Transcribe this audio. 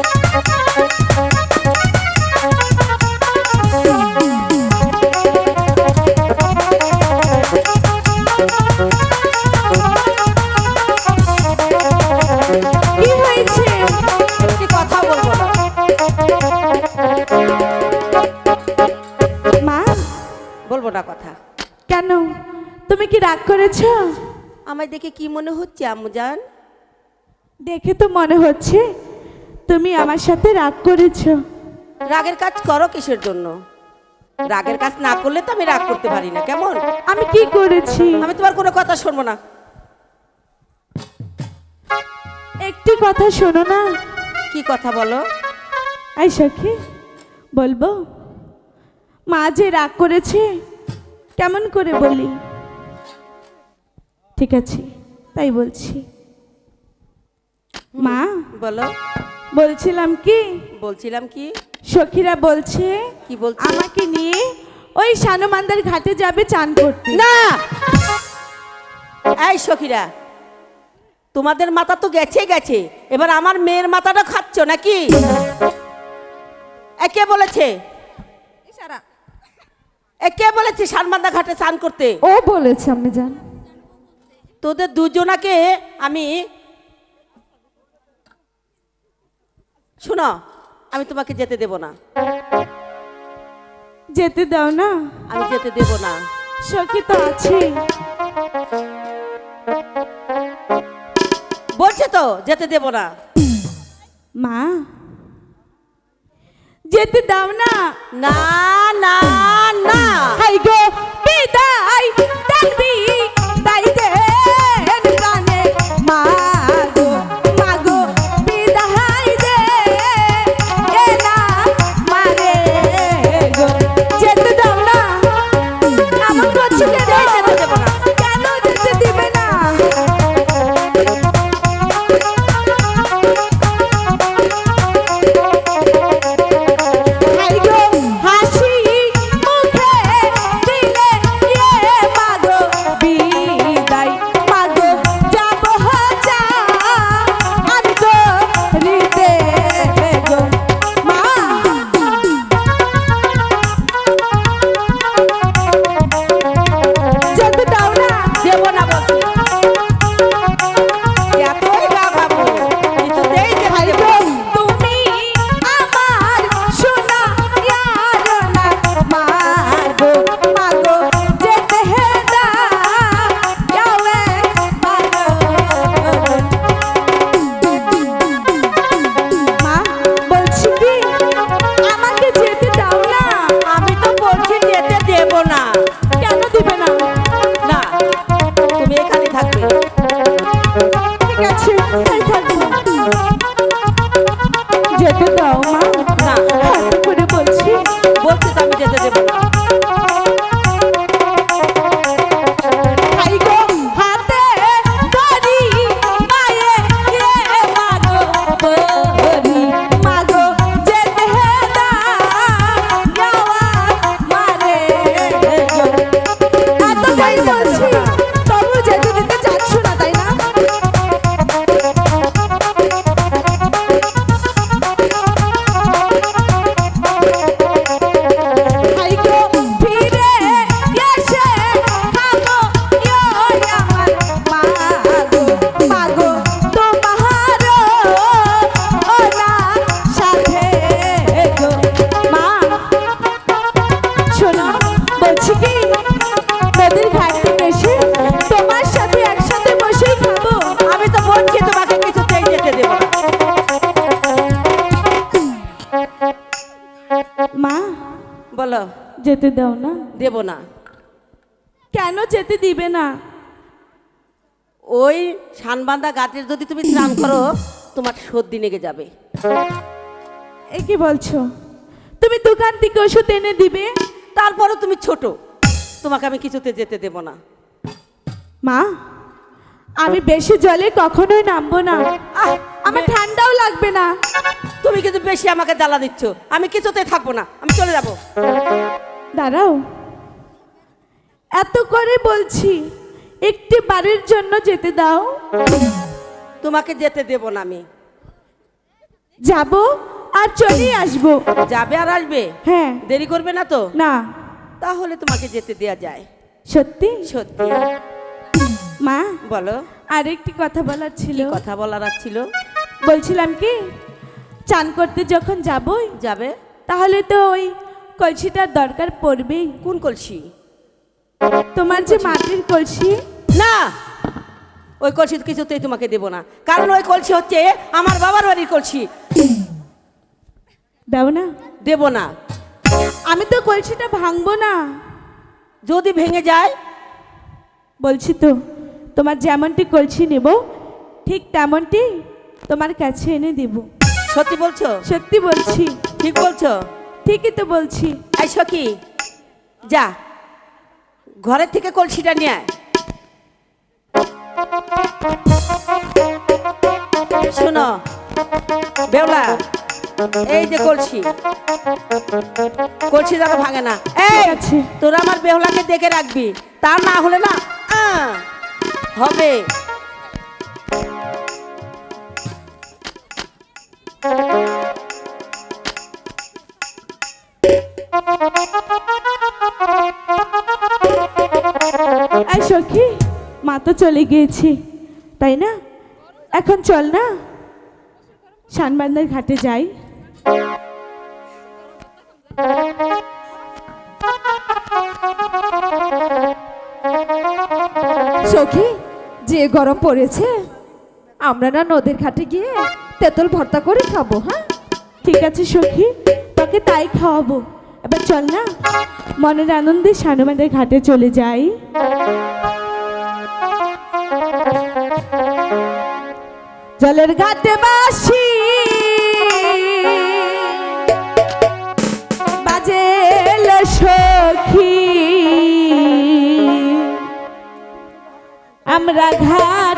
না মা? বলব না কথা। কেন? তুমি কি রাগ করেছ? আমায় দেখে কি মনে হচ্ছে আম্মুজান দেখে তো মনে হচ্ছে। তুমি আমার সাথে রাগ করেছ। রাগের কাজ করো কিসের জন্য? রাগের কাজ না করলে তো আমি রাগ করতে পারি না কেমন? আমি কি করেছি? আমি তোমার কোনো কথা শুনব না। একটি কথা শোনো না। কি কথা বলো? আই সখী বলব মা যে রাগ করেছে কেমন করে বলি? ঠিক আছে তাই বলছি। মা বলো। বলছিলাম কি? বলছিলাম কি? সখীরা বলছে কি বলছি? আমাকে নিয়ে ওই সানুমান্দার ঘাটে যাবে চান করতে। না! এই সখীরা তোমাদের মাথা তো গেছে গেছে এবার আমার মেয়ের মাথাটা খাচ্ছ নাকি? একে বলেছে? এ কে বলেছে সানমান্দা ঘাটে স্নান করতে? ও বলেছে আমি জান। তোদের দুজনাকে আমি শুনো আমি তোমাকে যেতে দেব না। যেতে দাও না। আমি যেতে দেব না। সখী তো আছে। বলছে তো যেতে দেব না। মা যেতে দাও না। না না না বলছি কি নদীর ঘাট থেকে এসে তোমার সাথে একসাথে বসেই খাব। আমি তো বলছি তোমাকে কিছুতেই যেতে দেব মা বলো। যেতে দাও না। দেব না। কেন যেতে দিবে না? ওই সানবান্ধা গাছের যদি তুমি স্নান করো তোমার সর্দি লেগে যাবে। এ কি বলছো? তুমি দোকান থেকে ওষুধ এনে দিবে? তারপরও তুমি ছোট। তোমাকে আমি কিছুতে যেতে দেব না। মা আমি বেশি জলে কখনোই নামবো না। আহ, আমার ঠান্ডাও লাগবে না। তুমি কিন্তু বেশি আমাকে জ্বালা দিচ্ছ। আমি কিছুতে থাকব না। আমি চলে যাব। দাঁড়াও। এত করে বলছি একটি বাড়ির জন্য যেতে দাও। তোমাকে যেতে দেব না আমি। যাব? আর চলেই আসব। যাবে আর আসবে? হ্যাঁ। দেরি করবে না তো? না। তাহলে তোমাকে যেতে দেয়া যায়। সত্যি? সত্যি। মা? বলো। আরেকটি কথা বলার ছিল। কথা বলার আর ছিল? বলছিলাম কি চান করতে যখন যাবই যাবে? তাহলে তো ওই কলসিটার দরকার পড়বেই। কোন কলসি? তোমার যে মাটির কলসি। না! ওই কলসি কিছুতেই তোমাকে দেব না। কারণ ওই কলসি হচ্ছে আমার বাবার বাড়ির কলসি। দাও না? দেব না। আমি তো কলসিটা ভাঙবো না। যদি ভেঙে যায়? বলছি তো তোমার যেমনটি কলসি নেব ঠিক তেমনটি তোমার কাছে এনে দেব। সত্যি বলছো? সত্যি বলছি। ঠিক বলছো? ঠিকই তো বলছি। এই সখি যা ঘরের থেকে কলসিটা নিয়ে আয়। শোনো বেওলা এই যে কলসি। কলসি যেন ভাঙে না। এই তোরা আমার বেহুলাকে দেখে রাখবি। তা না হলে না হবে। সখী মা তো চলে গিয়েছে তাই না? এখন চল না। শানবান্দার ঘাটে যাই। সখী যে গরম পড়েছে আমরা না নদীর ঘাটে গিয়ে তেঁতুল ভর্তা করে খাব হ্যাঁ? ঠিক আছে সখী তোকে তাই খাওয়াবো। এবার চল না মনের আনন্দে শানুমাদের ঘাটে চলে যাই। জলের ঘাটে বাসি আমরা ঘাট